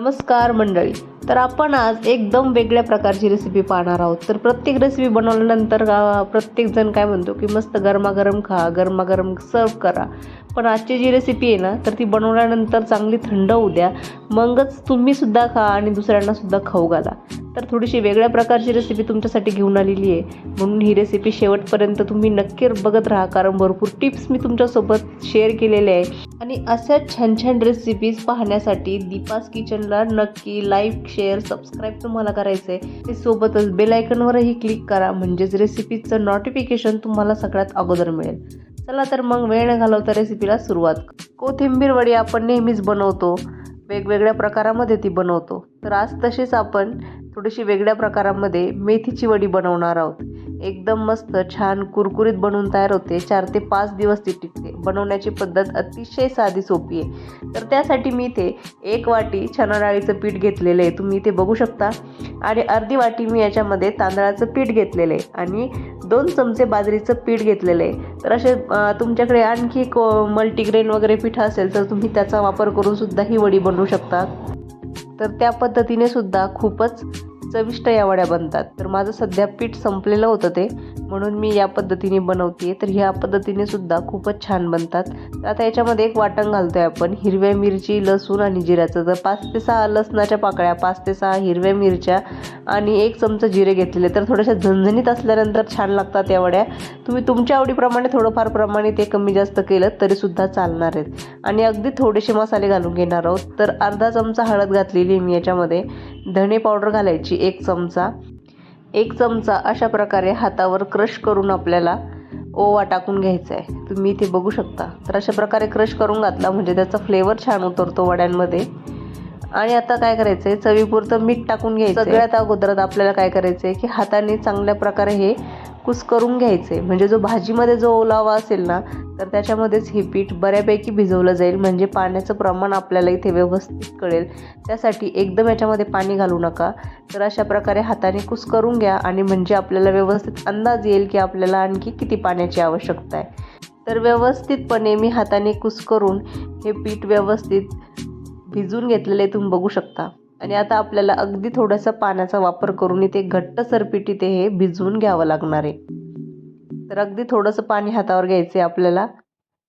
नमस्कार मंडळी. तर आपण आज एकदम वेगळ्या प्रकारची रेसिपी पाहणार आहोत. तर प्रत्येक रेसिपी बनवल्यानंतर प्रत्येकजण काय म्हणतो की मस्त गरमागरम खा गरमागरम सर्व करा. पण आजची जी रेसिपी आहे ना तर ती बनवल्यानंतर चांगली थंड होऊ द्या. मगच तुम्हीसुद्धा खा आणि दुसऱ्यांनासुद्धा खाऊ घाला. तर थोडीशी वेगळ्या प्रकारची रेसिपी तुमच्यासाठी घेऊन आलेली आहे. म्हणून ही रेसिपी शेवटपर्यंत तुम्ही नक्की बघत राहा कारण भरपूर टिप्स मी तुमच्यासोबत शेअर केलेले आहे. आणि अशा छान छान रेसिपीज पाहण्यासाठी दीपास किचनला नक्की लाईक शेअर सबस्क्राईब तुम्हाला करायचं आहे ते सोबतच बेलायकनवरही क्लिक करा म्हणजेच रेसिपीचं नोटिफिकेशन तुम्हाला सगळ्यात अगोदर मिळेल. चला तर मग वेळ न घालवता रेसिपीला सुरुवात कोथिंबीर वडी आपण नेहमीच बनवतो. वेगवेगळ्या प्रकारामध्ये ती बनवतो. तर आज तशीच आपण थोडीशी वेगळ्या प्रकारामध्ये मेथीची वडी बनवणार आहोत. एकदम मस्त छान कुरकुरीत बनवून तयार होते. चार ते पाच दिवस ती टिकते. बनवण्याची पद्धत अतिशय साधी सोपी आहे. तर त्यासाठी मी इथे एक वाटी चणा डाळीचं पीठ घेतलेलं आहे. तुम्ही इथे बघू शकता. आणि अर्धी वाटी मी याच्यामध्ये तांदळाचं पीठ घेतलेलं आहे. आणि दोन चमचे बाजरीचं पीठ घेतलेलं आहे. तर असे तुमच्याकडे आणखी को मल्टीग्रेन वगैरे पीठ असेल तर तुम्ही त्याचा वापर करून सुद्धा ही वडी बनवू शकता. तर त्या पद्धतीने सुद्धा खूपच चविष्ट या वड्या बनतात. तर माझं सध्या पीठ संपलेलं होतं ते. म्हणून मी या पद्धतीने बनवते तर ह्या पद्धतीने सुद्धा खूपच छान बनतात. तर आता याच्यामध्ये एक वाटण घालतोय आपण. हिरव्या मिरची लसूण आणि जिऱ्याचं. तर पाच ते सहा लसणाच्या पाकळ्या पाच ते सहा हिरव्या मिरच्या आणि एक चमचा जिरे घेतलेले. तर थोड्याशा झणझणीत असल्यानंतर छान लागतात या वड्या. तुम्ही तुमच्या आवडीप्रमाणे थोडंफार प्रमाणे ते कमी जास्त केलं तरीसुद्धा चालणार आहेत. आणि अगदी थोडेसे मसाले घालून घेणार आहोत. तर अर्धा चमचा हळद घातलेली मी याच्यामध्ये. धणे पावडर घालायची एक चमचा. एक चमचा अशा प्रकारे हातावर क्रश करून आपल्याला ओवा टाकून घ्यायचा आहे. तुम्ही इथे बघू शकता. तर अशा प्रकारे क्रश करून घातला म्हणजे त्याचा फ्लेवर छान उतरतो वड्यांमध्ये. आणि आता काय करायचं आहे चवीपुरतं मीठ टाकून घ्यायचं सगळ्यात अगोदरात आपल्याला काय करायचं आहे की हाताने चांगल्या प्रकारे हे कुस करून घ्यायचे म्हणजे जो भाजीमध्ये जो ओलावा असेल ना तर त्याच्यामध्येच हे पीठ बऱ्यापैकी भिजवलं जाईल. म्हणजे पाण्याचं प्रमाण आपल्याला इथे व्यवस्थित कळेल. त्यासाठी एकदम याच्यामध्ये पाणी घालू नका. तर अशा प्रकारे हाताने कुस करून घ्या आणि म्हणजे आपल्याला व्यवस्थित अंदाज येईल की आपल्याला आणखी किती पाण्याची आवश्यकता आहे. तर व्यवस्थितपणे मी हाताने कुस करून हे पीठ व्यवस्थित भिजून घेतलेले तुम्ही बघू शकता. आणि आता आपल्याला अगदी थोडासा पाण्याचा वापर करून इथे घट्ट पीठ इथे हे भिजवून घ्यावं लागणार आहे. तर अगदी थोडंसं पाणी हातावर घ्यायचं आहे आपल्याला.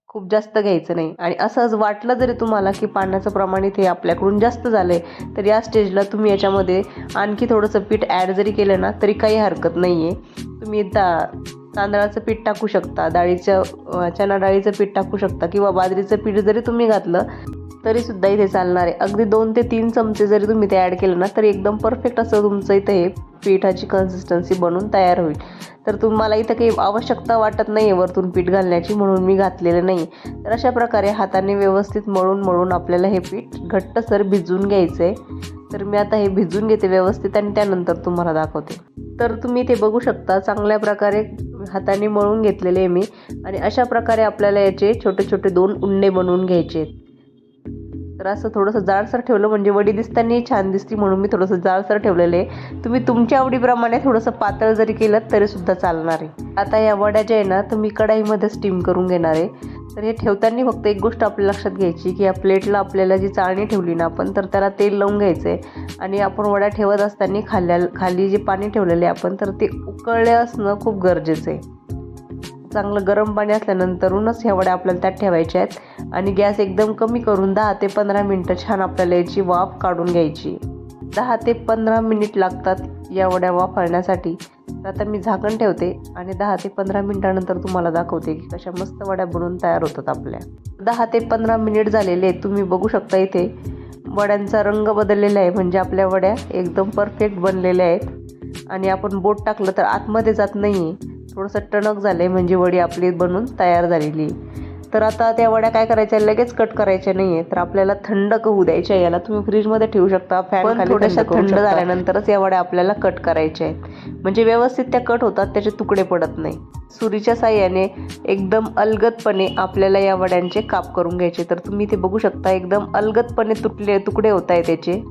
खूप जास्त घ्यायचं नाही. आणि असंच वाटलं जरी तुम्हाला की पाण्याचं प्रमाण इथे आपल्याकडून जास्त झालं आहे तर या स्टेजला तुम्ही याच्यामध्ये आणखी थोडंसं पीठ ॲड जरी केलं ना तरी काही हरकत नाही आहे तुम्ही दा तांदळाचं पीठ टाकू शकता डाळीचं चणा डाळीचं पीठ टाकू शकता किंवा बाजरीचं पीठ जरी तुम्ही घातलं तरीसुद्धा इथे चालणार आहे. अगदी दोन ते तीन चमचे जरी तुम्ही ते ॲड केलं ना तरी एकदम परफेक्ट असं तुमचं इथे हे पिठाची कन्सिस्टन्सी बनून तयार होईल. तर तुम्हाला इथं काही आवश्यकता वाटत नाही आहे वरतून पीठ घालण्याची म्हणून मी घातलेलं नाही तर अशा प्रकारे हाताने व्यवस्थित मळून मळून आपल्याला हे पीठ घट्टसर भिजवून घ्यायचं आहे तर मी आता हे भिजवून घेते व्यवस्थित आणि त्यानंतर तुम्हाला दाखवते. तर तुम्ही ते बघू शकता चांगल्या प्रकारे हाताने मळून घेतलेले आहे मी. आणि अशा प्रकारे आपल्याला याचे छोटे छोटे दोन उंडे बनवून घ्यायचे आहेत. तर असं थोडंसं जाडसर ठेवलं म्हणजे वडी दिसताना छान दिसती म्हणून मी थोडंसं जाडसर ठेवलेलं आहे. तुम्ही तुमच्या आवडीप्रमाणे थोडंसं पातळ जरी केलं तरीसुद्धा चालणार आहे. आता या वड्या ज्या आहे ना तुम्ही कढाईमध्ये स्टीम करून घेणार आहे. तर हे ठेवताना फक्त एक गोष्ट आपल्या लक्षात घ्यायची की या प्लेटला आपल्याला जी चाळणी ठेवली ना आपण तर त्याला तेल लावून घ्यायचं आहे आणि आपण वड्या ठेवत असताना खाल्या खाली जे पाणी ठेवलेले आहे आपण तर ते उकळले असणं खूप गरजेचं आहे. चांगलं गरम पाणी असल्यानंतरूनच ह्या वड्या आपल्याला त्यात ठेवायच्या आहेत. आणि गॅस एकदम कमी करून दहा ते पंधरा मिनटं छान आपल्याला याची वाफ काढून घ्यायची. दहा ते पंधरा मिनिट लागतात या वड्या वाफाळण्यासाठी. तर आता मी झाकण ठेवते आणि दहा ते पंधरा मिनिटानंतर तुम्हाला दाखवते की कशा मस्त वड्या बनवून तयार होतात आपल्या. दहा ते पंधरा मिनिट झालेले आहेत. तुम्ही बघू शकता इथे वड्यांचा रंग बदललेला आहे. म्हणजे आपल्या वड्या एकदम परफेक्ट बनलेल्या आहेत. आणि आपण बोट टाकलं तर आतमध्ये जात नाही आहे थोडंसं टणक झालं आहे म्हणजे वडी आपली बनून तयार झालेली तर आता त्या वड्या काय करायच्या लगेच कट करायच्या नाही आहे तर आपल्याला थंड होऊ द्यायच्या याला तुम्ही फ्रीजमध्ये ठेवू शकता फॅन खाली थोड्याशा थंड झाल्यानंतरच या वड्या आपल्याला कट करायच्या आहेत. म्हणजे व्यवस्थित त्या कट होतात त्याचे तुकडे पडत नाही. सुरीच्या साह्याने एकदम अलगदपणे आपल्याला या वड्यांचे काप करून घ्यायचे. तर तुम्ही ते बघू शकता एकदम अलगदपणे तुटले तुकडे होत आहे त्याचे.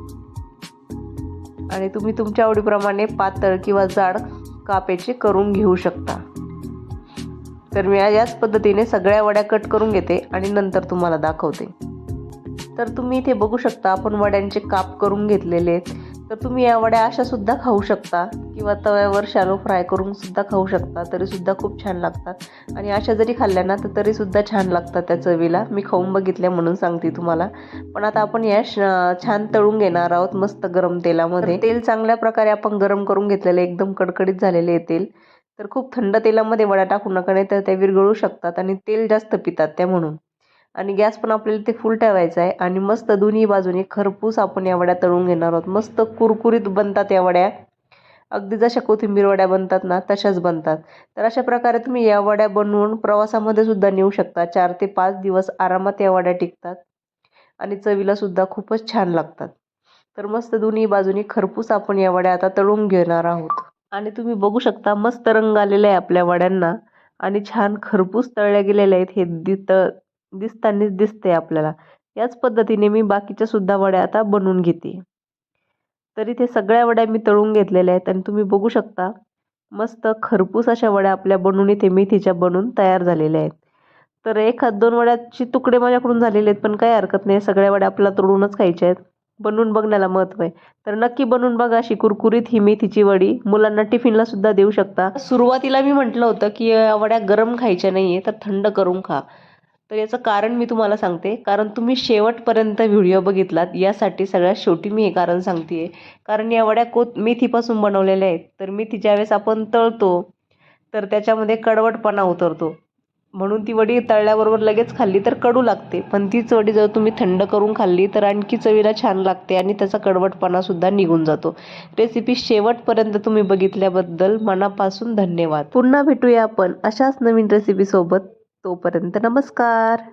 आणि तुम्ही तुमच्या आवडीप्रमाणे पातळ किंवा जाड कापेचे करून घेऊ शकता. तर मी याच पद्धतीने सगळ्या वड्या कट करून घेते आणि नंतर तुम्हाला दाखवते. तर तुम्ही इथे बघू शकता आपण वड्यांचे काप करून घेतलेले आहेत. तर तुम्ही या वड्या अशा सुद्धा खाऊ शकता. किंवा तव्यावर शॅलो फ्राय करून सुद्धा खाऊ शकता. तरीसुद्धा खूप छान लागतात. आणि अशा जरी खाल्ल्या ना तर तरीसुद्धा छान लागतात त्या चवीला. मी खाऊन बघितल्या म्हणून सांगते तुम्हाला. पण आता आपण या श- छान तळून घेणार आहोत मस्त गरम तेलामध्ये. तेल चांगल्या प्रकारे आपण गरम करून घेतलेले एकदम कडकडीत झालेले तेल. तर खूप थंड तेलामध्ये वड्या टाकू नका नाही तर त्या विरघळू शकतात आणि तेल जास्त पितात त्या म्हणून. आणि गॅस पण आपल्याला ते फुल ठेवायचा आहे. आणि मस्त दोन्ही बाजूने खरपूस आपण या वड्या तळून घेणार आहोत. मस्त कुरकुरीत बनतात या वड्या. अगदी जशा कोथिंबीर वड्या बनतात ना तशाच बनतात. तर अशा प्रकारे तुम्ही या वड्या बनवून प्रवासामध्ये सुद्धा नेऊ शकता. चार ते पाच दिवस आरामात या वड्या टिकतात. आणि चवीला सुद्धा खूपच छान लागतात. तर मस्त दोन्ही बाजूनी खरपूस आपण या वड्या आता तळून घेणार आहोत. आणि तुम्ही बघू शकता मस्त रंग आलेला आहे आपल्या वड्यांना. आणि छान खरपूस तळल्या गेलेल्या आहेत. हे दि दिसतानीच दिसते आपल्याला. याच पद्धतीने मी बाकीच्या सुद्धा वड्या आता बनवून घेते. तर इथे सगळ्या वड्या मी तळून घेतलेल्या आहेत आणि तुम्ही बघू शकता मस्त खरपूस अशा वड्या आपल्या बनवून इथे मेथीच्या बनून तयार झालेल्या आहेत. तर एखाद दोन वड्याचे तुकडे माझ्याकडून झालेले आहेत पण काही हरकत नाही सगळ्या वड्या आपल्याला तळूनच खायच्या आहेत. बनवून बघण्याला महत्त्व आहे. तर नक्की बनवून बघा अशी कुरकुरीत ही मेथीची वडी. मुलांना टिफिनला सुद्धा देऊ शकता. सुरुवातीला मी म्हटलं होतं की या वड्या गरम खायच्या नाही आहे तर थंड करून खा. तर याचं कारण मी तुम्हाला सांगते. कारण तुम्ही शेवटपर्यंत व्हिडिओ बघितलात यासाठी सगळ्यात शेवटी मी हे कारण सांगते कारण या वड्या कोत मेथीपासून बनवलेल्या आहेत. तर मेथी ज्यावेळेस आपण तळतो तर त्याच्यामध्ये कडवटपणा उतरतो. म्हणून ती वडी तळल्याबरोबर लगेच खाल्ली तर कडू लागते. पण तीच वडी जर तुम्ही थंड करून खाल्ली तर आणखी चवीला छान लागते आणि त्याचा कडवटपणासुद्धा निघून जातो. रेसिपी शेवटपर्यंत तुम्ही बघितल्याबद्दल मनापासून धन्यवाद. पुन्हा भेटूया आपण अशाच नवीन रेसिपीसोबत तोपर्यंत नमस्कार.